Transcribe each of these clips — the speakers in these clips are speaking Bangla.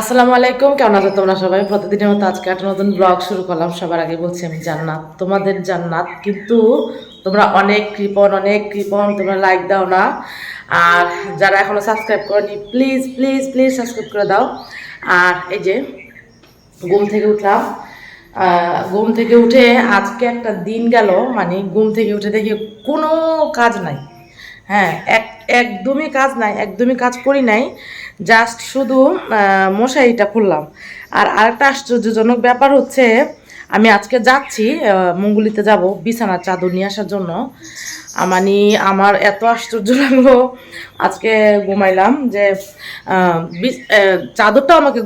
আসসালামু আলাইকুম, কেমন আছো তোমরা সবাই? প্রতিদিনের মতো আজকে একটা নতুন ব্লগ শুরু করলাম। সবার আগে বলছি আমি জান্নাত, তোমাদের জান্নাত। কিন্তু তোমরা অনেক কৃপণ অনেক কৃপণ, তোমরা লাইক দাও না। আর যারা এখনও সাবস্ক্রাইব করনি প্লিজ প্লিজ প্লিজ সাবস্ক্রাইব করে দাও। আর এই যে, ঘুম থেকে উঠলাম। ঘুম থেকে উঠে আজকে একটা দিন গেল মানে ঘুম থেকে উঠে দেখি কোনো কাজ নাই। হ্যাঁ এক, একদমই কাজ নাই, একদমই কাজ করি নাই। জাস্ট শুধু মশারিটা খুললাম। আর আরেকটা আশ্চর্যজনক ব্যাপার হচ্ছে আমি আজকে যাচ্ছি মঙ্গলিতে যাব, বিছানার চাদর নিয়ে আসার জন্য। মানে আমার এত আশ্চর্য লাগল, আজকে ঘুমাইলাম যে চাদরটাও আমাকে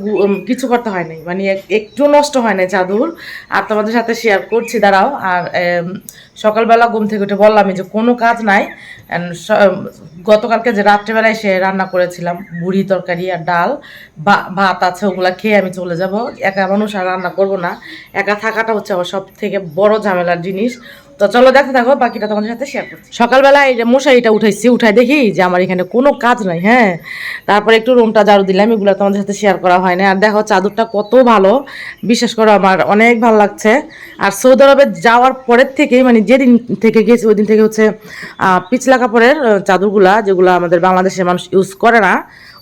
কিছু করতে হয় নাই মানে এক- একটু নষ্ট হয় নাই চাদর। আর তোমাদের সাথে শেয়ার করছি, দাঁড়াও। আর সকালবেলা ঘুম থেকে উঠে বললাম যে কোনো কাজ নাই। গতকালকে যে রাত্রেবেলায় সে রান্না করেছিলাম বুড়ি তরকারি আর ডাল ভাত আছে, ওগুলা খেয়ে আমি চলে যাব। একা মানুষ আর রান্না করব না। একা থাকাটা হচ্ছে আমার সব থেকে বড় ঝামেলার জিনিস। তো চলো দেখতে থাকো, বাকিটা তোমাদের সাথে শেয়ার করছি। সকালবেলা এই যে মশারিটা উঠাইছি উঠাই দেখি যে আমার এখানে কোনো কাজ নাই হ্যাঁ? তারপরে একটু রুমটা ঝাড়ু দিলাম, এগুলো তোমাদের সাথে শেয়ার করা হয় না আর দেখো, চাদরটা কত ভালো। বিশেষ করে, আমার অনেক ভালো লাগছে। আর সৌদি আরবে যাওয়ার পরের থেকেই মানে যেদিন থেকে গেছি ওই দিন থেকে হচ্ছে পিছলা কাপড়ের চাদরগুলা, যেগুলো আমাদের বাংলাদেশের মানুষ ইউজ করে না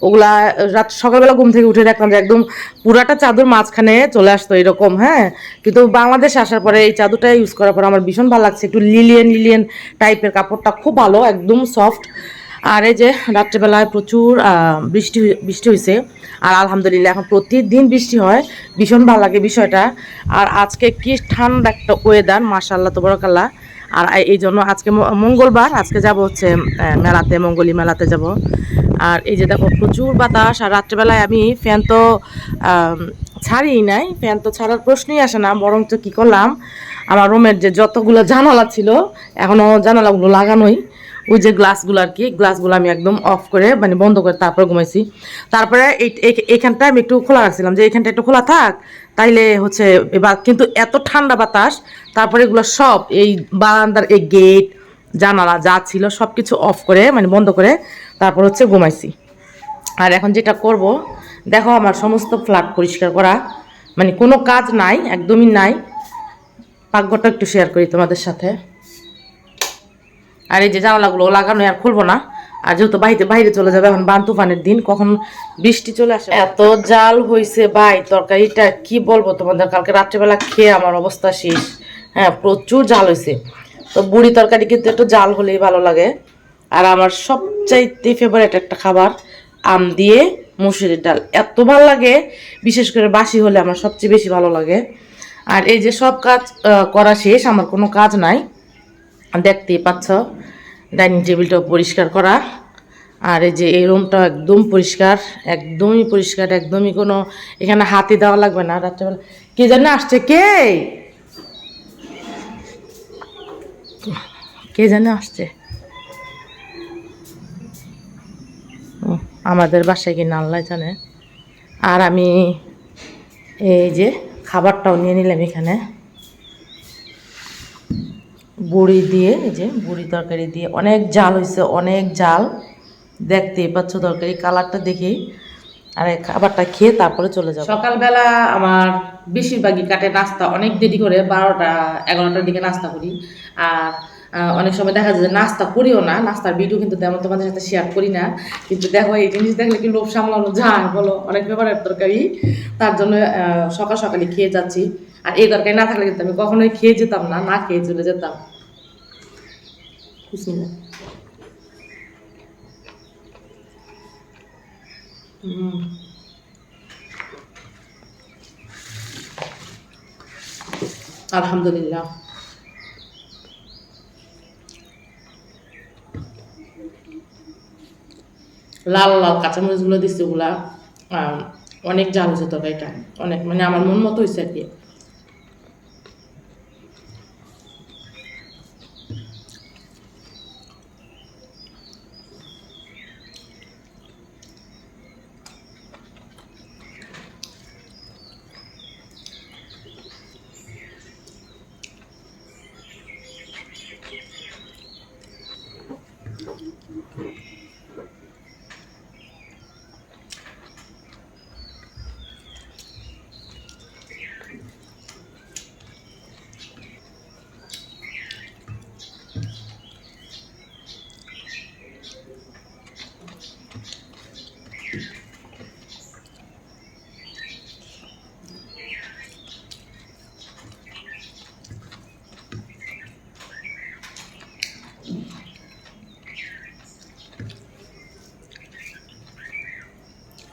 ওগুলা রাত সকালবেলা ঘুম থেকে উঠে দেখলাম যে একদম পুরাটা চাদর মাঝখানে চলে আসতো এরকম হ্যাঁ? কিন্তু বাংলাদেশ আসার পরে এই চাদরটা ইউজ করার পর আমার ভীষণ ভালো লাগছে। একটু লিলিয়ান লিলিয়ান টাইপের কাপড়টা খুব ভালো, একদম সফট আর এই যে রাত্রেবেলায় প্রচুর বৃষ্টি বৃষ্টি হয়েছে আর আলহামদুলিল্লাহ, এখন প্রতিদিন বৃষ্টি হয়। ভীষণ ভালো লাগে বিষয়টা। আর আজকে কি ঠান্ডা একটা ওয়েদার মাশাল্লাহ তোবরকাল্লাহ। আর এই জন্য আজকে মঙ্গলবার, আজকে যাব হচ্ছে মেলাতে, মঙ্গলী মেলাতে যাব। আর এই যে দেখো, প্রচুর বাতাস, আর রাত্রেবেলায় আমি ফ্যান তো ছাড়িই নাই। ফ্যান তো ছাড়ার প্রশ্নই আসে না, বরঞ্চ কী করলাম? আমার রুমের যে যতগুলো জানালা ছিল এখনও জানালাগুলো লাগানোই। ওই যে গ্লাসগুলো আর কি, গ্লাসগুলো আমি একদম অফ করে মানে বন্ধ করে তারপরে ঘুমাইছি। তারপরে এই এই- এইখানটা আমি একটু খোলা রাখছিলাম, যে এইখানটা একটু খোলা থাক তাইলে হচ্ছে এবার কিন্তু এত ঠান্ডা বাতাস, তারপরে এগুলো সব এই বারান্দার এই গেট জানালা যা ছিল সব কিছু অফ করে মানে বন্ধ করে তারপর হচ্ছে ঘুমাইছি। আর এখন যেটা করব, দেখো আমার সমস্ত ফ্ল্যাট পরিষ্কার করা মানে কোনো কাজ নাই, একদমই নাই। পাকঘরটা একটু শেয়ার করি তোমাদের সাথে। আর এই যে জানালাগুলো লাগানো আর খুলবো না। আর যেহেতু বাইরে বাইরে চলে যাবে, এখন বান তুফানের দিন, কখন বৃষ্টি চলে আসে? এত জাল হয়েছে ভাই, তরকারিটা কি বলব তোমাদের? কালকে রাত্রেবেলা খেয়ে আমার অবস্থা শেষ। হ্যাঁ প্রচুর জাল হয়েছে তো বুড়ি তরকারি কিন্তু একটু জাল হলেই ভালো লাগে। আর আমার সবচাইতে ফেভারিট একটা খাবার, আম দিয়ে মুসুরির ডাল। এত ভালো লাগে, বিশেষ করে বাসি হলে আমার সবচেয়ে বেশি ভালো লাগে। আর এই যে সব কাজ করা শেষ, আমার কোনো কাজ নাই। দেখতেই পাচ্ছ। ডাইনিং টেবিলটাও পরিষ্কার করা। আর এই যে এই রুমটাও একদম পরিষ্কার, একদমই পরিষ্কার, একদমই কোনো এখানে হাতি দেওয়া লাগবে না। রাত্রেবেলা কে জানে আসছে, কে? কে জানে আসছে? আমাদের বাসায় কি আল্লাহ জানে? আর আমি এই যে খাবারটাও নিয়ে নিলাম এখানে। বড়ি দিয়ে, এই যে বড়ি তরকারি দিয়ে অনেক জাল হয়েছে অনেক জাল। দেখতে পাচ্ছ তরকারি কালারটা দেখেই। আর খাবারটা খেয়ে তারপরে চলে যাব। সকালবেলা আমার বেশিরভাগই কাটে নাস্তা, অনেক দেরি করে বারোটা, এগারোটার দিকে নাস্তা করি। আর অনেক সময় দেখা যায় যে নাস্তা করিও না, নাস্তার ভিডিও কিন্তু তেমন তোমাদের সাথে শেয়ার করি না। কিন্তু দেখো, এই জিনিস দেখলে কি লোভ সামলানো যায় বলো? অনেক ব্যাপারের তরকারি। তার জন্য সকাল সকালে খেয়ে যাচ্ছি। আর এই তরকারি না থাকলে কিন্তু আমি কখনোই খেয়ে যেতাম না না খেয়ে চলে যেতাম। আলহামদুলিল্লাহ। লাল লাল কাঁচামরিচগুলো দিচ্ছে ওগুলা অনেক জাল হয়েছে এটা অনেক মানে আমার মন মতো হয়েছে আর কি।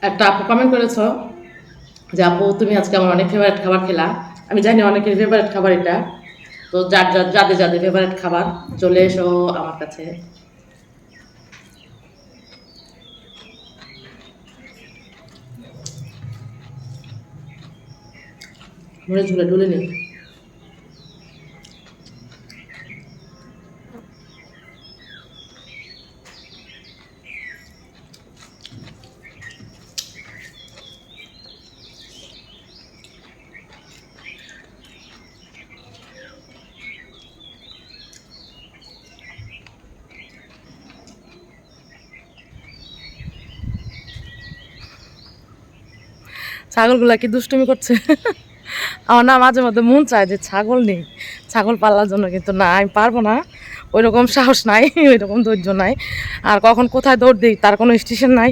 একটা আপু কমেন্ট করেছ যে, আপু, তুমি আজকে আমার অনেক ফেভারিট খাবার খেলা। আমি জানি অনেকের ফেভারিট খাবার এটা। তো যার যার যাদের যাদের ফেভারিট খাবার, চলে এসো আমার কাছে। মনে ঝুলে ডুলে নেই ছাগলগুলা কি দুষ্টুমি করছে। আমার না মাঝে মধ্যে মন চায় যে ছাগল নেই। ছাগল পালার জন্য কিন্তু না আমি পারব না। ওই রকম সাহস নাই ওই রকম ধৈর্য নাই। আর কখন কোথায় দৌড় দিই তার কোনো স্টেশন নাই।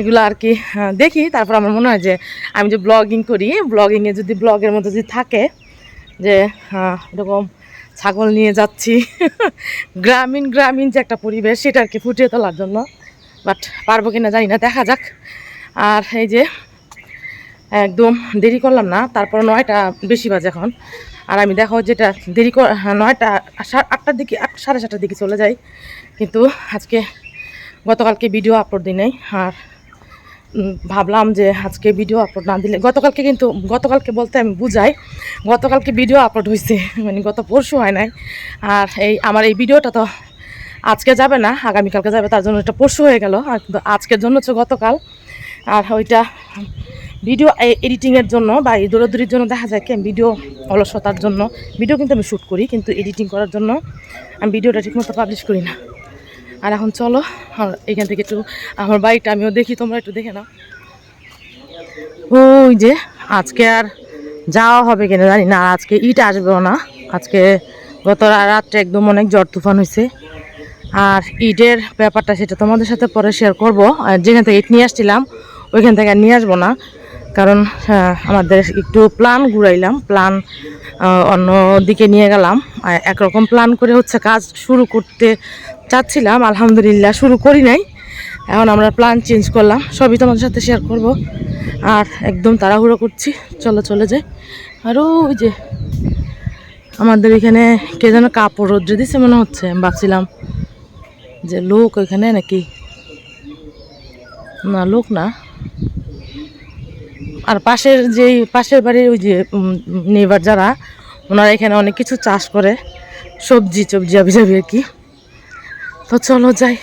এগুলো আর কি আহ, দেখি। তারপর আমার মনে হয় যে আমি যে ব্লগিং করি ব্লগিংয়ে যদি ব্লগের মধ্যে যদি থাকে যে এরকম ছাগল নিয়ে যাচ্ছি। গ্রামীণ গ্রামীণ যে একটা পরিবেশ সেটা আর কি ফুটিয়ে তোলার জন্য। বাট পারব কিনা জানি না দেখা যাক। আর এই যে একদম দেরি করলাম না তারপর নয়টা বেশি বাজে এখন। আর আমি দেখো যেটা দেরি হ্যাঁ, নয়টা আটটার দিকে আট সাড়ে সাতটার দিকে চলে যাই। কিন্তু আজকে গতকালকে ভিডিও আপলোড দিই নাই। আর ভাবলাম যে আজকে ভিডিও আপলোড না দিলে গতকালকে কিন্তু গতকালকে বলতে আমি বুঝাই গতকালকে ভিডিও আপলোড হয়েছে মানে গত পরশু হয় নাই। আর এই আমার এই ভিডিওটা তো আজকে যাবে না আগামীকালকে যাবে তার জন্য এটা পরশু হয়ে গেল। আর আজকের জন্য হচ্ছে গতকাল। আর ওইটা ভিডিও এডিটিংয়ের জন্য বা এই দৌড়াদৌড়ির জন্য দেখা যায় কি, আমি ভিডিও অলসতার জন্য, ভিডিও কিন্তু আমি শ্যুট করি, কিন্তু এডিটিং করার জন্য আমি ভিডিওটা ঠিকমতো পাবলিশ করি না। আর এখন চলো এখান থেকে একটু আমার বাইকটা আমিও দেখি, তোমরা একটু দেখে নাও। ওই যে, আজকে আর যাওয়া হবে কিনা জানি না আজকে ইট আসবেও না। আজকে গত রাত্রে একদম অনেক জ্বর তুফান হয়েছে আর ইটের ব্যাপারটা সেটা তোমাদের সাথে পরে শেয়ার করব। আর যেখান থেকে ইট নিয়ে আসছিলাম, ওইখান থেকে আর নিয়ে আসব না। কারণ আহ, আমাদের একটু প্ল্যান ঘুরাইলাম প্ল্যান অন্য দিকে নিয়ে গেলাম। একরকম প্ল্যান করে হচ্ছে কাজ শুরু করতে চাচ্ছিলাম আলহামদুলিল্লাহ শুরু করি নাই। এখন আমরা প্ল্যান চেঞ্জ করলাম সবই তোমাদের সাথে শেয়ার করব। আর একদম তাড়াহুড়ো করছি চলো চলে যাই। আর ওই যে আমাদের এখানে কে যেন কাপড় রোদ্রে দিছে মনে হচ্ছে ভাবছিলাম যে লোক ওইখানে নাকি না লোক না। আর পাশের যে পাশের বাড়ির ওই যে নেবার যারা, ওনারা এখানে অনেক কিছু চাষ করে, সবজি টবজি আবি যাবি আর কি। তো চলো যাই।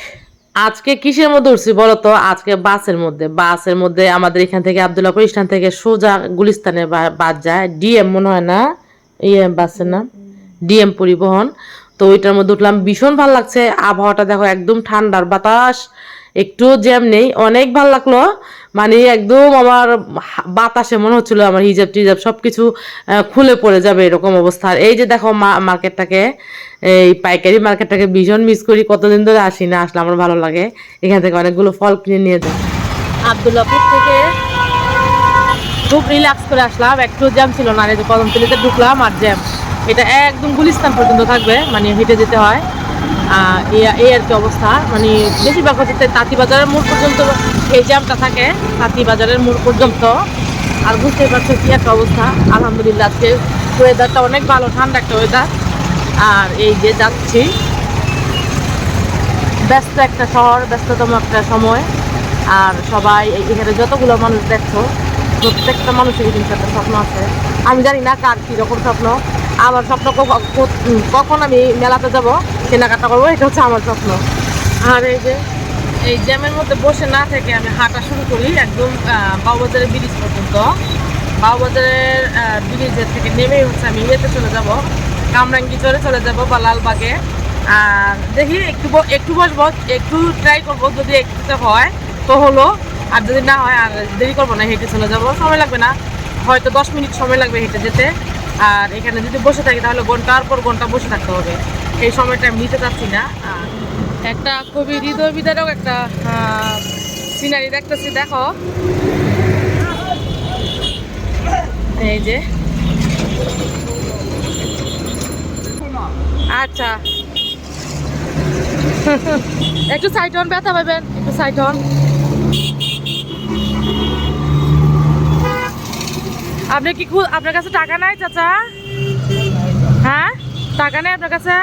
আজকে কিসের মধ্যে উঠছি বলো তো? আজকে বাসের মধ্যে। বাসের মধ্যে আমাদের এখান থেকে আবদুল্লাপুর স্থান থেকে সোজা গুলিস্তানে বা- বাস যায়। ডিএম মনে হয় না? ইয়ে বাসের নাম? ডিএম পরিবহন। তো ওইটার মধ্যে উঠলাম। ভীষণ ভালো লাগছে। আবহাওয়াটা দেখো একদম ঠান্ডার বাতাস। একটু জ্যাম নেই। অনেক ভালো লাগল। মানে একদম আমার বাতাসে মনে হচ্ছিল আমার হিজাব টিজাব সব কিছু খুলে পড়ে যাবে এরকম অবস্থা। আর এই যে দেখো মার্কেটটাকে, এই পাইকারি মার্কেটটাকে ভীষণ মিস করি, কতদিন ধরে আসি না আসলে আমার ভালো লাগে। এখান থেকে অনেকগুলো ফল কিনে নিয়ে যাই। আবদুল্লাপুর থেকে খুব রিল্যাক্স করে আসলাম। একটু জ্যাম ছিল না যে কদমতলিতে ঢুকলাম আর জ্যাম এটা একদম গুলিস্তান পর্যন্ত থাকবে মানে হেঁটে যেতে হয়। এই আর কি অবস্থা। মানে বেশিরভাগ হচ্ছে তাঁতিবাজারের মোড় পর্যন্ত এই জ্যামটা থাকে, তাঁতিবাজারের মোড় পর্যন্ত। আর বুঝতেই পারছ কি একটা অবস্থা। আলহামদুলিল্লাহ, আজকে ওয়েদারটা অনেক ভালো, ঠান্ডা একটা ওয়েদার আর এই যে যাচ্ছি, ব্যস্ত একটা শহর, ব্যস্ততম একটা সময়। আর সবাই এখানে যতগুলো মানুষ দেখছ, প্রত্যেকটা মানুষের কিন্তু একটা স্বপ্ন আছে। আমি জানি না কার কীরকম স্বপ্ন। আমার স্বপ্ন কখন আমি মেলাতে যাব কেনাকাটা করব এটা হচ্ছে আমার স্বপ্ন। আর এই যে এই জ্যামের মধ্যে বসে না থেকে আমি হাঁটা শুরু করি একদম আহ, বাবুবাজারের ব্রিজ পর্যন্ত। বাবুবাজারের আহ, ব্রিজের থেকে নেমেই হচ্ছে আমি ইয়েতে চলে যাব কামরাঙ্গি চলে চলে যাব বা লালবাগে। আর দেখি একটু একটু বসবো একটু ট্রাই করব যদি একটুতে হয় তো হলো আর যদি না হয় আর দেরি করব না হেঁটে চলে যাব। সময় লাগবে না হয়তো দশ মিনিট সময় লাগবে হেঁটে যেতে। আর এখানে যদি বসে থাকি, তাহলে ঘণ্টার পর ঘণ্টা বসে থাকতে হবে। এই সময়টা আমি নিতে চাচ্ছি না। একটা খুবই হৃদয় বিদারক একটা সিনারি দেখতেছি, দেখো। এই যে। আচ্ছা। একটু সাইড হন ব্যথা পাবেন, একটু সাইড হন আপনি কি আপনার কাছে টাকা নাই, চাচা? হ্যাঁ? টাকা নেই আপনার কাছে?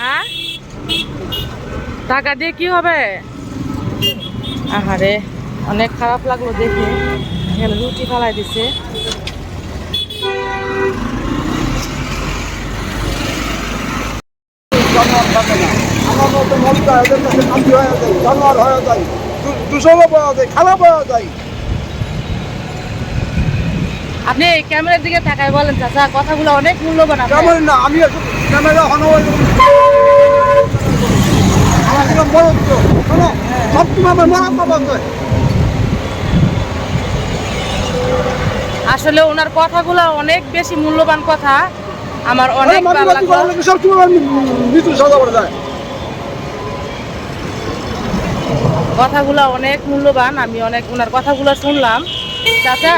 হ্যাঁ? টাকা দিয়ে কি হবে? আহারে, অনেক খারাপ লাগল দেখে। রুটি ফালাই দিছে। হয়ে যায় দু- দূষণও পাওয়া যায় খারাপ পাওয়া যায়। আপনি এই ক্যামেরার দিকে তাকায় বলেন চাচা কথাগুলো অনেক মূল্যবান। কেমন না আমি ক্যামেরা হনো আমার মরণ তো শোনো সবসময় আমার মরণ পাওয়া আসলে ওনার কথাগুলো অনেক বেশি মূল্যবান কথা আমার অনেক মানুষ ভালো লাগল। সবসময় মৃত্যু সাজা করে যায়। কথাগুলো অনেক মূল্যবান, আমি অনেক ওনার কথাগুলো শুনলাম। চাচা,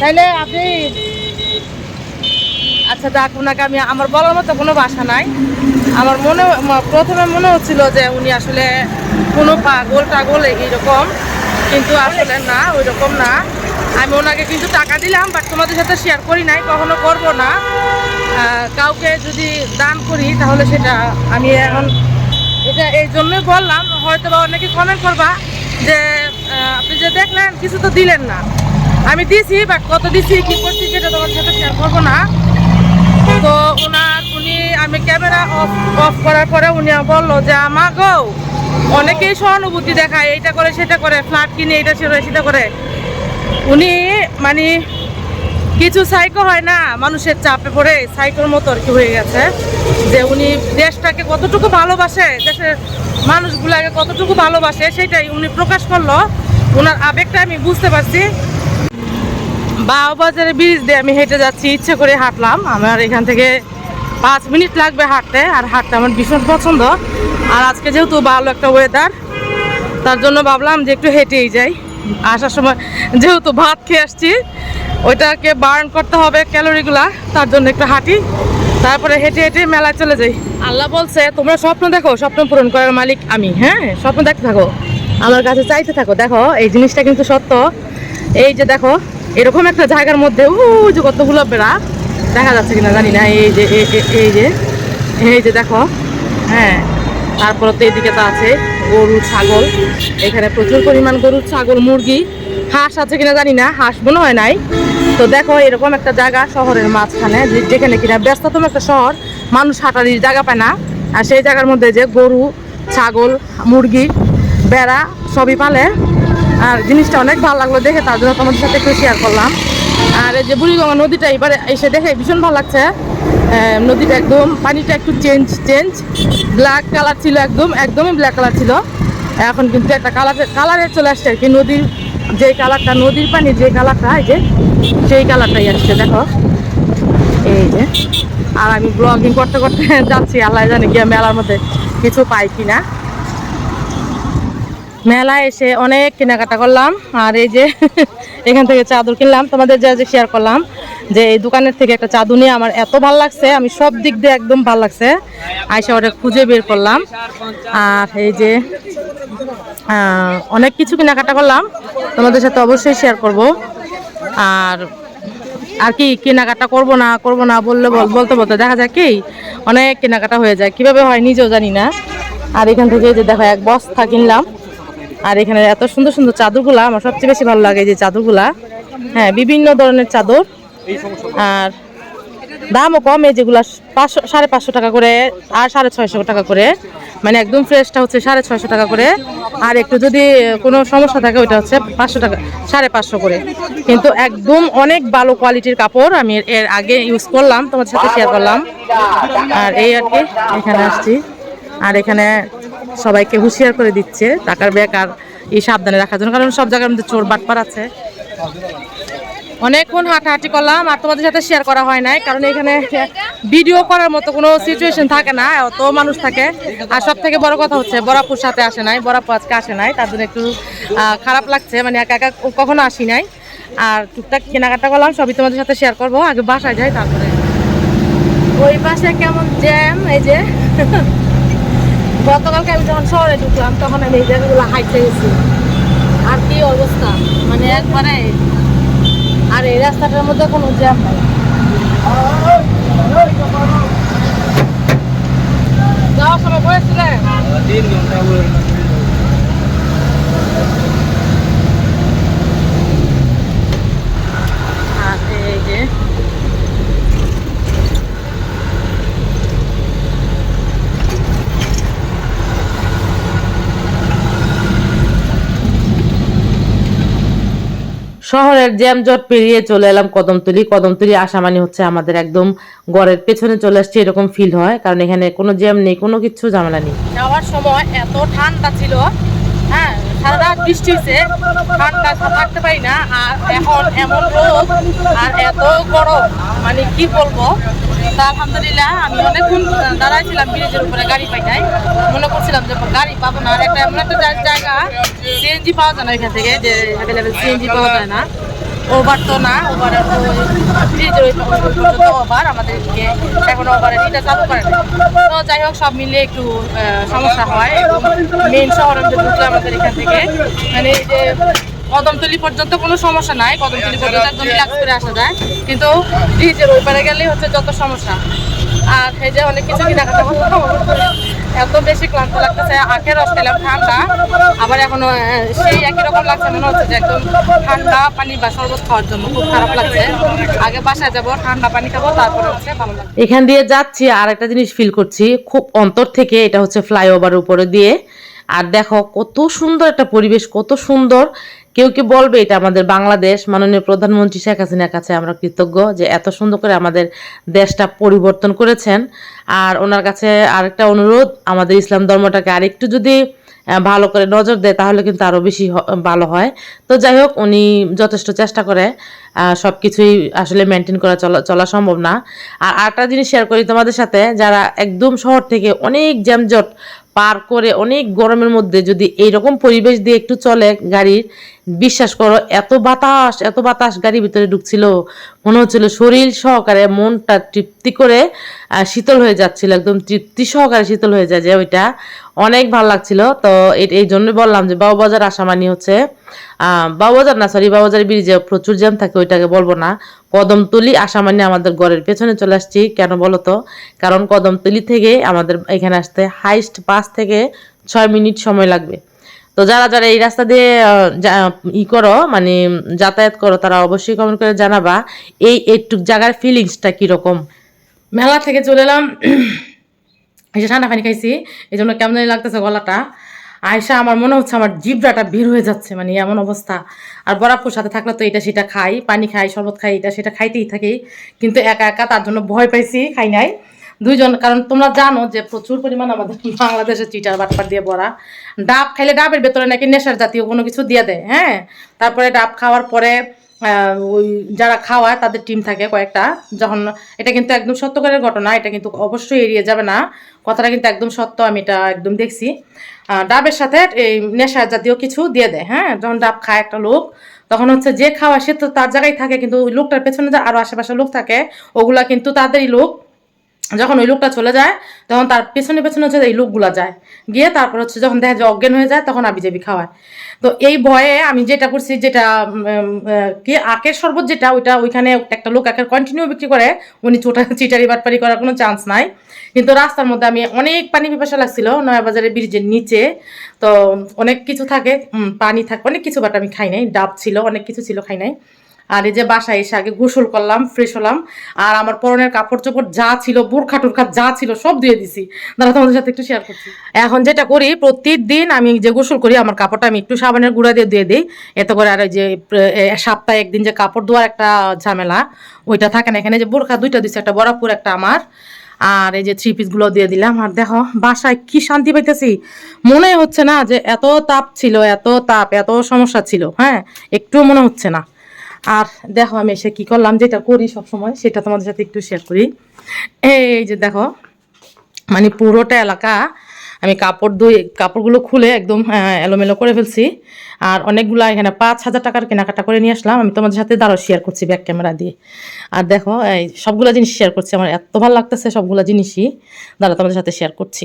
তাইলে আপনি আচ্ছা যাক ওনাকে আমি আমার বলার মতো কোনো ভাষা নাই। আমার মনে, প্রথমে মনে হচ্ছিল যে উনি আসলে কোনো পাগল টাগল এইরকম, কিন্তু আসলে না ওই রকম না। আমি ওনাকে কিন্তু টাকা দিলাম বাট তোমাদের সাথে শেয়ার করি নাই, কখনো করব না। কাউকে যদি দান করি, তাহলে সেটা আমি এখন এটা এই জন্যই বললাম হয়তো বা অনেকে কমেন্ট করবা যে আপনি যে দেখলেন, কিছু তো দিলেন না। আমি দিছি বাট কত দিছি, কি করছি সেটা তোমার সাথে শেয়ার করব না। তো ওনার, উনি, আমি ক্যামেরা অফ অফ করার পরে উনি বলল যে আমা গো অনেকেই সহানুভূতি দেখায়, এইটা করে, সেটা করে ফ্ল্যাট কিনে এটা সেটা সেটা করে। উনি মানে কিছু সাইকো হয় না, মানুষের চাপে পড়ে সাইকোর মতো আর কি হয়ে গেছে। যে উনি দেশটাকে কতটুকু ভালোবাসে, দেশের মানুষগুলাকে কতটুকু ভালোবাসে, সেটাই উনি প্রকাশ করল। ওনার আবেগটা আমি বুঝতে পারছি। বাজারে ব্রিজ দিয়ে আমি হেঁটে যাচ্ছি, ইচ্ছে করে হাঁটলাম। আমার এখান থেকে পাঁচ মিনিট লাগবে হাঁটতে, আর হাঁটতে আমার ভীষণ পছন্দ। আর আজকে যেহেতু ভালো একটা ওয়েদার তার জন্য ভাবলাম যে একটু হেঁটেই যাই। আসার সময় যেহেতু ভাত খেয়ে আসছি, ওইটাকে বার্ন করতে হবে ক্যালোরিগুলা তার জন্য একটু হাঁটি। তারপরে হেঁটে হেঁটে মেলায় চলে যাই। আল্লাহ বলছে তোমরা স্বপ্ন দেখো স্বপ্ন পূরণ করার মালিক আমি। হ্যাঁ স্বপ্ন দেখতে থাকো। আমার কাছে চাইতে থাকো। দেখো এই জিনিসটা কিন্তু সত্য। এই যে দেখো এরকম একটা জায়গার মধ্যে উ যে কতগুলো বেড়া। দেখা যাচ্ছে কিনা জানি না। এই যে এই যে এই যে দেখো হ্যাঁ। তারপরে তো এদিকে তো আছে গরু ছাগল। এখানে প্রচুর পরিমাণ গরু ছাগল মুরগি। হাঁস আছে কিনা জানি না। হাঁস মনে হয় নাই। তো দেখো, এরকম একটা জায়গা শহরের মাঝখানে যেখানে কিনা ব্যস্ততম একটা শহর, মানুষ হাঁটার জায়গা পায় না। আর সেই জায়গার মধ্যে যে গরু, ছাগল, মুরগি, বেড়া সবই পালে। আর জিনিসটা অনেক ভালো লাগল দেখে, তার জন্য তোমাদের সাথে একটু শেয়ার করলাম। আর এই যে বুড়িগঙ্গা নদীটা এবারে এসে দেখে ভীষণ ভালো লাগছে। নদীটা একদম, পানিটা একটু চেঞ্জ চেঞ্জ ব্ল্যাক কালার ছিল একদম, একদমই ব্ল্যাক কালার ছিল। এখন কিন্তু একটা কালার কালারে চলে আসছে আর কি, নদীর যে কালারটা নদীর পানি যে কালারটা এই যে সেই কালারটাই আসছে, দেখো। এই যে। আর আমি ব্লগিং করতে করতে যাচ্ছি, আল্লাহ জানে গিয়ে মেলার মধ্যে কিছু পাই কিনা। মেলায় এসে অনেক কেনাকাটা করলাম, আর এই যে এখান থেকে চাদর কিনলাম। তোমাদের যা যে শেয়ার করলাম, যে এই দোকানের থেকে একটা চাদর নিয়ে আমার এত ভালো লাগছে, আমি সব দিক দিয়ে একদম ভালো লাগছে। আইসা ওটা খুঁজে বের করলাম। আর এই যে অনেক কিছু কেনাকাটা করলাম। তোমাদের সাথে অবশ্যই শেয়ার করব। আর আর কি কেনাকাটা করব না করব না বললে বল- বলতে বলতে দেখা যায় কি অনেক কেনাকাটা হয়ে যায়। কীভাবে হয় নিজেও জানি না। আর এখান থেকে যে দেখো এক বস্তা কিনলাম। আর এখানে এত সুন্দর সুন্দর চাদরগুলা, আমার সবচেয়ে বেশি ভালো লাগে যে চাদরগুলা। হ্যাঁ বিভিন্ন ধরনের চাদর। আর দামও কম, যেগুলা পাঁচশো, সাড়ে পাঁচশো টাকা করে আর সাড়ে ছয়শো টাকা করে। মানে একদম ফ্রেশটা হচ্ছে সাড়ে ছয়শো টাকা করে। আর একটু যদি কোনো সমস্যা থাকে, ওইটা হচ্ছে পাঁচশো টাকা, সাড়ে পাঁচশো করে। কিন্তু একদম অনেক ভালো কোয়ালিটির কাপড় আমি এর আগে ইউজ করলাম তোমার সাথে শেয়ার করলাম। আর এই আর কি, এখানে আসছি। আর এখানে সবাইকে হুঁশিয়ার করে দিচ্ছে, টাকার ব্যাগ আর এই সাবধানে রাখার জন্য, কারণ সব জায়গার মধ্যে চোর বাটপার আছে। অনেকক্ষণ হাঁটাহাঁটি করলাম আর তোমাদের সাথে শেয়ার করা হয় নাই, কারণ এখানে ভিডিও করার মতো কোনো সিচুয়েশন থাকে না অত মানুষ থাকে। আর সব থেকে বড় কথা হচ্ছে, বরাপুর সাথে আসে নাই, বরাপু আজকে আসে নাই, তার জন্য একটু খারাপ লাগছে মানে একা একা কখনো আসি নাই। আর টুকটাক কেনাকাটা করলাম, সবই তোমাদের সাথে শেয়ার করব, আগে বাসায় যাই, তারপরে ওই পাশে কেমন জ্যাম এই যে। গতকালকে আমি যখন শহরে ঢুকলাম, তখন আমি এই জায়গাগুলো হাইটে গেছি। আর কি অবস্থা? মানে একবারে আর এই রাস্তাটার মধ্যে কোনো জ্যাম নাই। যাওয়ার শহরের জ্যামজট পেরিয়ে চলে এলাম কদমতলি। কদমতলি আসা মানে হচ্ছে আমাদের একদম গড়ের পেছনে চলে আসছে এরকম ফিল হয়, কারণ এখানে কোনো জ্যাম নেই, কোনো কিছু ঝামেলা নেই। যাওয়ার সময় এত ঠান্ডা ছিল সারা রাত বৃষ্টি হয়েছে ঠান্ডা থাকতে পারি না, আর এখন এমন রোদ, আর এত গরম মানে কি বলব? তা আলহামদুলিল্লাহ, আমি অনেকক্ষণ দাঁড়াইছিলাম ব্রিজের উপরে গাড়ি পাই নাই মনে করছিলাম যে গাড়ি পাবো না, আর একটা এমন একটা জায়গা সিএনজি পাওয়া যায় না এখান থেকে, যে অ্যাভেলেবেল সিএনজি পাওয়া যায় না। ওভার তো না ওভার ওভার আমাদেরকে এখন ওভারের এটা চালু করে তো যাই হোক, সব মিলিয়ে একটু সমস্যা হয় মেন মধ্যে ঢুকলে আমাদের এখান থেকে। মানে এই যে কদমতলি পর্যন্ত কোনো সমস্যা নাই, কদমতলি পর্যন্ত একদম রিল্যাক্স করে আসা যায়। কিন্তু ব্রিজের ওই পারে গেলেই হচ্ছে যত সমস্যা। আর এই যে অনেক কিছু কেনাকাটা করলাম এত বেশি ক্লান্ত লাগতেছে, আখের রস খেলাম ঠান্ডা। আবার এখনও সেই একই রকম লাগছে, মনে হচ্ছে যে একদম ঠান্ডা পানি বা শরবত খাওয়ার জন্য খুব খারাপ লাগছে। আগে বাসায় যাব, ঠান্ডা পানি খাব, তারপরে হচ্ছে ভালো লাগবে। এখান দিয়ে যাচ্ছি আর একটা জিনিস ফিল করছি, খুব অন্তর থেকে এটা হচ্ছে ফ্লাইওভার উপরে দিয়ে। আর দেখো, কত সুন্দর একটা পরিবেশ, কত সুন্দর কেউ কি বলবে এটা আমাদের বাংলাদেশ। মাননীয় প্রধানমন্ত্রী শেখ হাসিনার কাছে আমরা কৃতজ্ঞ যে এত সুন্দর করে আমাদের দেশটা পরিবর্তন করেছেন। আর ওনার কাছে আরেকটা অনুরোধ, আমাদের ইসলাম ধর্মটাকে আরেকটু যদি ভালো করে নজর দেয় তাহলে কিন্তু আরও বেশি ভালো হয়। তো যাই হোক, উনি যথেষ্ট চেষ্টা করে সব কিছুই আসলে মেনটেন করা চলা চলা সম্ভব না। আর আরেকটা জিনিস শেয়ার করি তোমাদের সাথে, যারা একদম শহর থেকে অনেক জ্যামজট পার করে অনেক গরমের মধ্যে যদি এইরকম পরিবেশ দিয়ে একটু চলে গাড়ির বিশ্বাস করো এত বাতাস এত বাতাস গাড়ির ভিতরে ঢুকছিল। মনে হচ্ছিল শরীর সহকারে মনটা তৃপ্তি করে শীতল হয়ে যাচ্ছিল একদম তৃপ্তি সহকারে শীতল হয়ে যায় যে ওইটা। অনেক ভালো লাগছিল। তো এই- জন্য বললাম যে বাবুবাজার আসা মানে হচ্ছে আহ, বাবুবাজার না সরি বাবুবাজার ব্রিজে প্রচুর জ্যাম থাকে ওইটাকে বলব না। কদমতলি আসা মানে আমাদের ঘরের পেছনে চলে আসছি। কেন বলো তো? কারণ কদমতলি থেকে আমাদের এখানে আসতে হাইস্ট পাঁচ থেকে ছয় মিনিট সময় লাগবে। তো যারা যারা এই রাস্তা দিয়ে ই করো মানে যাতায়াত করো, তারা অবশ্যই কমেন্ট করে জানাবা এই একটু জায়গার ফিলিংসটা কীরকম। মেলা থেকে চলে এলাম। এই যে ঠান্ডা পানি খাইছি এই জন্য কেমন জানি লাগতেছে গলাটা। আয়সা আমার মনে হচ্ছে আমার জিব্রাটা বের হয়ে যাচ্ছে মানে এমন অবস্থা। আর বরাপুর সাথে থাকলে তো এটা সেটা খাই, পানি খাই, শরবত খাই, এটা সেটা খাইতেই থাকি। কিন্তু একা একা তার জন্য ভয় পাইছি, খাই নাই। দুইজন, কারণ তোমরা জানো যে প্রচুর পরিমাণ আমাদের বাংলাদেশে চিটার বাটপার দিয়ে ভরা ডাব খাইলে ডাবের ভেতরে নাকি নেশার জাতীয় কোনো কিছু দিয়ে দেয় হ্যাঁ? তারপরে ডাব খাওয়ার পরে ওই যারা খাওয়ায় তাদের টিম থাকে কয়েকটা, যখন এটা কিন্তু একদম সত্যকারের ঘটনা, এটা কিন্তু অবশ্যই এড়িয়ে যাবে না। কথাটা কিন্তু একদম সত্য, আমি এটা একদম দেখছি। ডাবের সাথে এই নেশা জাতীয় কিছু দিয়ে দেয় হ্যাঁ? যখন ডাব খায় একটা লোক, তখন হচ্ছে যে খাওয়া, সে তো তার জায়গায় থাকে, কিন্তু ওই লোকটার পেছনে যে আরও আশেপাশে লোক থাকে, ওগুলা কিন্তু তাদেরই লোক। যখন ওই লোকটা চলে যায়, তখন তার পেছনে পেছনে হচ্ছে এই লোকগুলা যায়। গিয়ে তারপর হচ্ছে যখন দেখা যায় অজ্ঞান হয়ে যায়, তখন আবি আবিজাবি খাওয়ায়। তো এই ভয়ে আমি যেটা করছি, যেটা কি আখের শরবত যেটা, ওইটা ওইখানে একটা লোক আখের কন্টিনিউ বিক্রি করে, উনি চোটা চিটারি বাটপারি করার কোনো চান্স নাই। কিন্তু রাস্তার মধ্যে আমি অনেক পানি পিপাসা লাগছিল, নয়াবাজারের ব্রিজের নিচে। তো অনেক কিছু থাকে পানি থাকে, অনেক কিছু বাট আমি খাই নাই, ডাব ছিল, অনেক কিছু ছিল, খাই নাই। আর এই যে বাসায় এসে আগে গোসল করলাম ফ্রেশ হলাম। আর আমার পরনের কাপড় চোপড় যা ছিল, বোরখা টোরখা যা ছিল, সব দিয়ে দিছি। দাঁড়া তোমাদের সাথে একটু শেয়ার করছি। এখন যেটা করি, প্রতিদিন আমি যে গোসল করি, আমার কাপড়টা আমি একটু সাবানের গুঁড়া দিয়ে দিয়ে দিই। এতে করে আর যে সপ্তাহে একদিন যে কাপড় ধোয়ার একটা ঝামেলা, ওইটা থাকে না এখানে যে বোরখা দুইটা দিচ্ছে একটা বরাপুর একটা আমার। আর এই যে থ্রি পিসগুলো দিয়ে দিলাম। আর দেখো, বাসায় কি শান্তি পাইতেছি? মনে হচ্ছে না যে এত তাপ ছিল, এত তাপ, এত সমস্যা ছিল হ্যাঁ? একটুও মনে হচ্ছে না। আর দেখো আমি এসে কি করলাম, যেটা করি সব সময় সেটা তোমাদের সাথে একটু শেয়ার করি। এই যে দেখো মানে পুরোটা এলাকা, আমি কাপড় ধুই কাপড়গুলো খুলে একদম এলোমেলো করে ফেলছি। আর অনেকগুলো এখানে পাঁচ হাজার টাকার কেনাকাটা করে নিয়ে আসলাম। আমি তোমাদের সাথে দাঁড়াও শেয়ার করছি ব্যাক ক্যামেরা দিয়ে। আর দেখো, এই সবগুলো জিনিস শেয়ার করছি। আমার এত ভালো লাগতেছে সবগুলো জিনিসই। দাঁড়া তোমাদের সাথে শেয়ার করছি।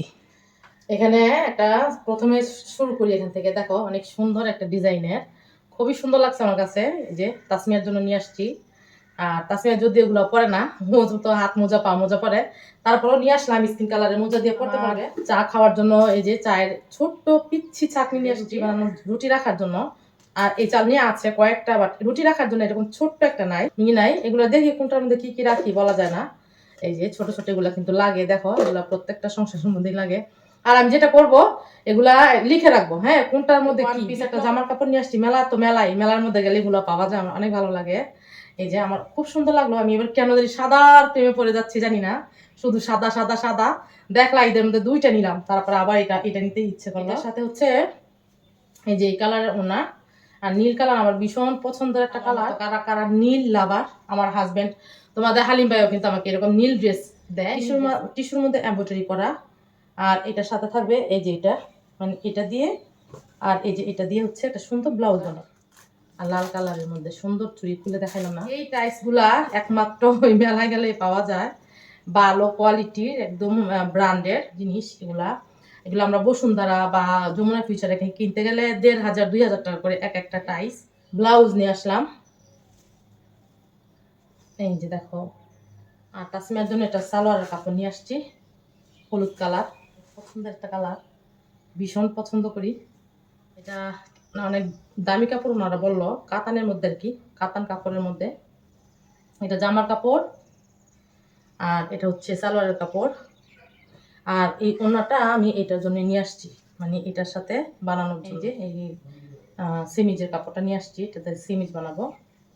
এখানে একটা প্রথমে শুরু করি এখান থেকে। দেখো, অনেক সুন্দর একটা ডিজাইনের। খুবই সুন্দর লাগছে আমার কাছে যে তাসমিয়ার জন্য নিয়ে আসছি। আর তাসমিয়া যদি এগুলো পরে না মোজা তো হাত মোজা পা মোজা পরে তারপরেও নিয়ে আসলাম স্কিন কালারের মোজা দিয়ে পড়তে পারবে চা খাওয়ার জন্য এই যে চায়ের ছোট্ট পিচ্ছি চাকনি নিয়ে আসছি বানানো রুটি রাখার জন্য। আর এই চাল নিয়ে আছে কয়েকটা বাট রুটি রাখার জন্য এরকম ছোট্ট একটা নাই নিয়ে নাই। এগুলো দেখি কোনটার মধ্যে কি কি রাখি বলা যায় না। এই যে ছোট ছোট এগুলা কিন্তু লাগে দেখো এগুলা প্রত্যেকটা সংসারের মধ্যেই লাগে। আর আমি যেটা করব এগুলা লিখে রাখব হ্যাঁ? কোনটার মধ্যে কি? পিস একটা জামার কাপড় নিয়ে আসছি মেলা তো মেলাই মেলার মধ্যে গেলে এগুলো পাওয়া যায় আমার অনেক ভালো লাগে। এই যে আমার খুব সুন্দর লাগল আমি এবার কেন জানি সাদার প্রেমে পড়ে যাচ্ছি জানি না। শুধু সাদা সাদা সাদা। দেখলা এদের মধ্যে দুইটা নিলাম তারপরে আবার এটা এটা নিতে ইচ্ছে করল। সাথে হচ্ছে এই যে এই কালারের ওনা আর নীল কালার আমার ভীষণ পছন্দের একটা কালার কারা কারা নীল লাভার আমার হাজবেন্ড তোমাদের হালিম ভাইও কিন্তু আমাকে এরকম নীল ড্রেস দেয়। টিস্যুর টিস্যুর মধ্যে এম্ব্রয়ডারি করা। আর এটার সাথে থাকবে এই যে এটা মানে এটা দিয়ে, আর এই যে এটা দিয়ে হচ্ছে একটা সুন্দর ব্লাউজ বানানো আর লাল কালারের মধ্যে সুন্দর চুড়ি খুলে দেখাইলাম না। এই টাইসগুলা একমাত্র ওই মেলায় গেলে পাওয়া যায়। ভালো কোয়ালিটির একদম ব্র্যান্ডের জিনিস এগুলা। এগুলো আমরা বসুন্ধরা বা যমুনা ফিউচার এখানে কিনতে গেলে দেড় হাজার, দুই হাজার টাকা করে এক একটা টাইস ব্লাউজ নিয়ে আসলাম। এই যে দেখো, আর তাসমিয়ার জন্য এটা সালোয়ারের কাপড় নিয়ে আসছি, হলুদ কালার। পছন্দের একটা কালার। ভীষণ পছন্দ করি। এটা অনেক দামি কাপড় ওনারা বলল, কাতানের মধ্যে আর কি, কাতান কাপড়ের মধ্যে। এটা জামার কাপড়, আর এটা হচ্ছে সালোয়ারের কাপড়। আর এই ওনাটা আমি এটার জন্য নিয়ে আসছি। মানে এটার সাথে বানানোর এই যে, এই সিমিজের কাপড়টা নিয়ে আসছি। এটাতে সিমিজ বানাবো।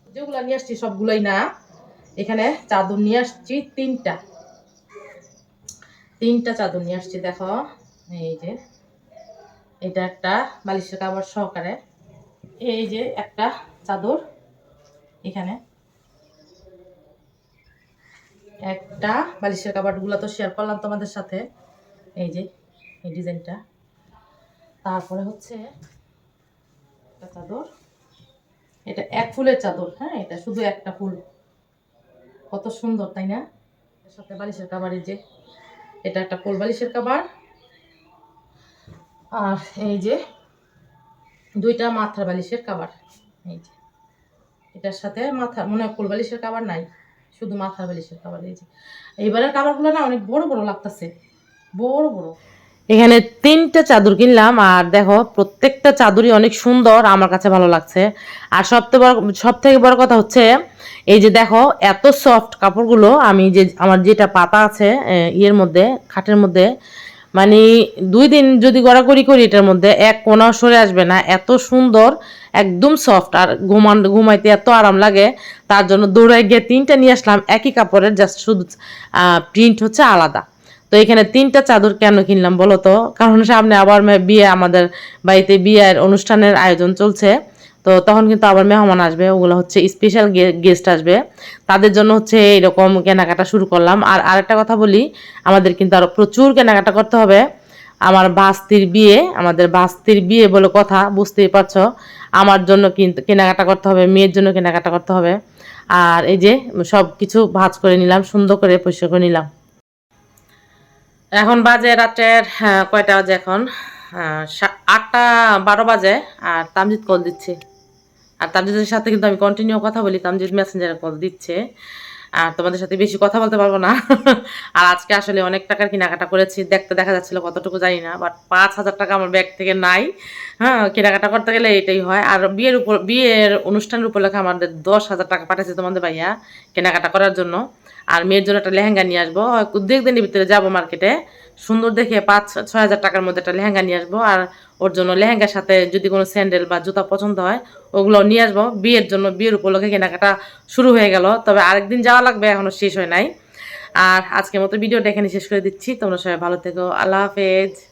যেগুলো নিয়ে আসছি সবগুলোই না। এখানে চাদর নিয়ে আসছি তিনটা। তিনটা চাদর নিয়ে আসছি, দেখো। এই যে, এটা একটা বালিশের কাপড় সহকারে। এই যে একটা চাদর এখানে। একটা বালিশের কাপড়গুলো তো শেয়ার করলাম তোমাদের সাথে। এই যে, এই ডিজাইনটা। তারপরে হচ্ছে একটা চাদর। এটা এক ফুলের চাদর হ্যাঁ এটা শুধু একটা ফুল। কত সুন্দর, তাই না? সাথে বালিশের কাবারের যে এটা একটা কোলবালিশের কাবার আর এই যে দুইটা মাথার বালিশের কাবার এই যে এটার সাথে মাথা, মনে হয় কোলবালিশের কাবার নাই, শুধু মাথার বালিশের কাবার এই যে। এইবারের কাবারগুলো না অনেক বড় বড় লাগতেছে, বড় বড়। এখানে তিনটা চাদর কিনলাম, আর দেখো প্রত্যেকটা চাদরই অনেক সুন্দর, আমার কাছে ভালো লাগছে। আর সবথেকে বড় সব থেকে বড় কথা হচ্ছে, এই যে দেখো এত সফট কাপড়গুলো, আমি যে, আমার যেটা পাতা আছে ইয়ের মধ্যে, খাটের মধ্যে মানে দুই দিন যদি গড়াগড়ি করি এটার মধ্যে, এক কোনাও সরে আসবে না, এত সুন্দর, একদম সফট আর ঘুমান, ঘুমাইতে এত আরাম লাগে, তার জন্য দৌড়াই গিয়ে তিনটা নিয়ে আসলাম, একই কাপড়ের জাস্ট শুধু প্রিন্ট হচ্ছে আলাদা। তো এখানে তিনটা চাদর কেন কিনলাম বলো তো? কারণ সামনে আবার বিয়ে আমাদের বাড়িতে বিয়ের অনুষ্ঠানের আয়োজন চলছে। তো তখন কিন্তু আবার মেহমান আসবে, ওগুলো হচ্ছে স্পেশাল গেস্ট আসবে। তাদের জন্য হচ্ছে এরকম কেনাকাটা শুরু করলাম। আর আরেকটা কথা বলি, আমাদের কিন্তু আরও প্রচুর কেনাকাটা করতে হবে। আমার বাস্তির বিয়ে, আমাদের বাস্তির বিয়ে বলে কথা, বুঝতেই পারছ? আমার জন্য কিন্তু কেনাকাটা করতে হবে, মেয়ের জন্য কেনাকাটা করতে হবে। আর এই যে সব কিছু ভাজ করে নিলাম, সুন্দর করে পরিষ্কার করে নিলাম। এখন বাজে রাতের হ্যাঁ, কয়টা বাজে এখন? আটটা বারো বাজে আর তামজিৎ কল দিচ্ছে। আর তামজিদের সাথে কিন্তু আমি কন্টিনিউ কথা বলি তামজিৎ মেসেঞ্জারে কল দিচ্ছে। আর তোমাদের সাথে বেশি কথা বলতে পারব না। আর আজকে আসলে অনেক টাকার কেনাকাটা করেছি দেখতে দেখা যাচ্ছিল কতটুকু জানি না বাট পাঁচ হাজার টাকা আমার ব্যাগ থেকে নাই। হ্যাঁ কেনাকাটা করতে গেলে এটাই হয়। আর বিয়ের উপর বিয়ের অনুষ্ঠানের উপলক্ষে আমাদের দশ হাজার টাকা পাঠিয়েছে তোমাদের ভাইয়া কেনাকাটা করার জন্য। আর মেয়ের জন্য একটা লেহেঙ্গা নিয়ে আসব। দু একদিনের ভিতরে যাব মার্কেটে সুন্দর দেখে পাঁচ, ছয় হাজার টাকার মধ্যে একটা লেহেঙ্গা নিয়ে আসব। আর ওর জন্য লেহেঙ্গার সাথে যদি কোনো স্যান্ডেল বা জুতা পছন্দ হয়, ওগুলো নিয়ে আসব। বিয়ের জন্য, বিয়ের উপলক্ষে কেনাকাটা শুরু হয়ে গেল। তবে আরেকদিন যাওয়া লাগবে এখনও শেষ হয় নাই। আর আজকের মতো ভিডিওটা এখানে শেষ করে দিচ্ছি। তোমরা সবাই ভালো থেকো। আল্লাহ হাফেজ।